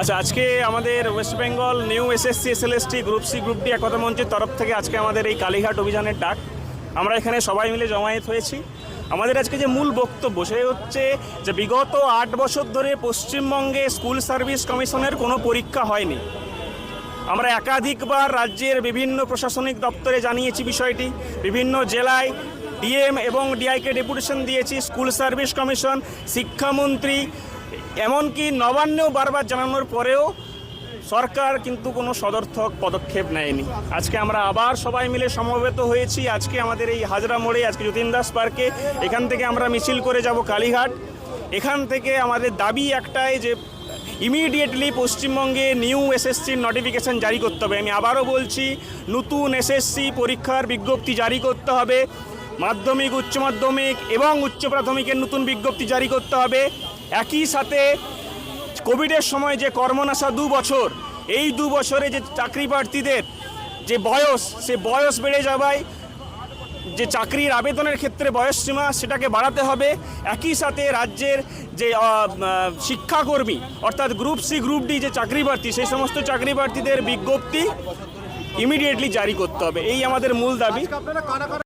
আচ্ছা আজকে আমাদের West Bengal new SSC SLST group C group D একতা মঞ্চের তরফ থেকে আজকে আমাদের এই কালীঘাট অভিযানের ডাক। আমরা এখানে সবাই মিলে জমায়েত হয়েছি। আমাদের আজকে যে মূল বক্তব্য সে হচ্ছে যে বিগত আট বছর ধরে পশ্চিমবঙ্গে স্কুল সার্ভিস কমিশনের কোনো পরীক্ষা হয়নি। আমরা একাধিকবার রাজ্যের বিভিন্ন প্রশাসনিক দপ্তরে জানিয়েছি বিষয়টি। বিভিন্ন জেলায় ডিএম এবং ডিআইকে ডেপুটেশন দিয়েছি। স্কুল সার্ভিস কমিশন, শিক্ষামন্ত্রী এমনকি নবান্নেও বারবার জানানোর পরেও সরকার কিন্তু কোনো সদর্থক পদক্ষেপ নেয়নি। আজকে আমরা আবার সবাই মিলে সমবেত হয়েছি। আজকে আমাদের এই হাজরা মোড়ে, আজকে যতীন দাস পার্কে। এখান থেকে আমরা মিছিল করে যাব কালীঘাট। এখান থেকে আমাদের দাবি একটাই যে ইমিডিয়েটলি পশ্চিমবঙ্গে নিউ এসএসসির নোটিফিকেশন জারি করতে হবে। আমি আবারও বলছি, নতুন এসএসসি পরীক্ষার বিজ্ঞপ্তি জারি করতে হবে। মাধ্যমিক, উচ্চ মাধ্যমিক এবং উচ্চ প্রাথমিকের নতুন বিজ্ঞপ্তি জারি করতে হবে। একই সাথে কোভিডের সময় যে কর্মনাশা দু বছর, এই দু বছরে যে চাকরি প্রার্থীদের যে বয়স, সে বয়স বেড়ে যাওয়ায় যে চাকরির আবেদনের ক্ষেত্রে বয়সসীমা সেটাকে বাড়াতে হবে। একই সাথে রাজ্যের যে শিক্ষাকর্মী, অর্থাৎ গ্রুপ সি, গ্রুপ ডি যে চাকরি প্রার্থী, সেই সমস্ত চাকরি প্রার্থীদের বিজ্ঞপ্তি ইমিডিয়েটলি জারি করতে হবে। এই আমাদের মূল দাবি।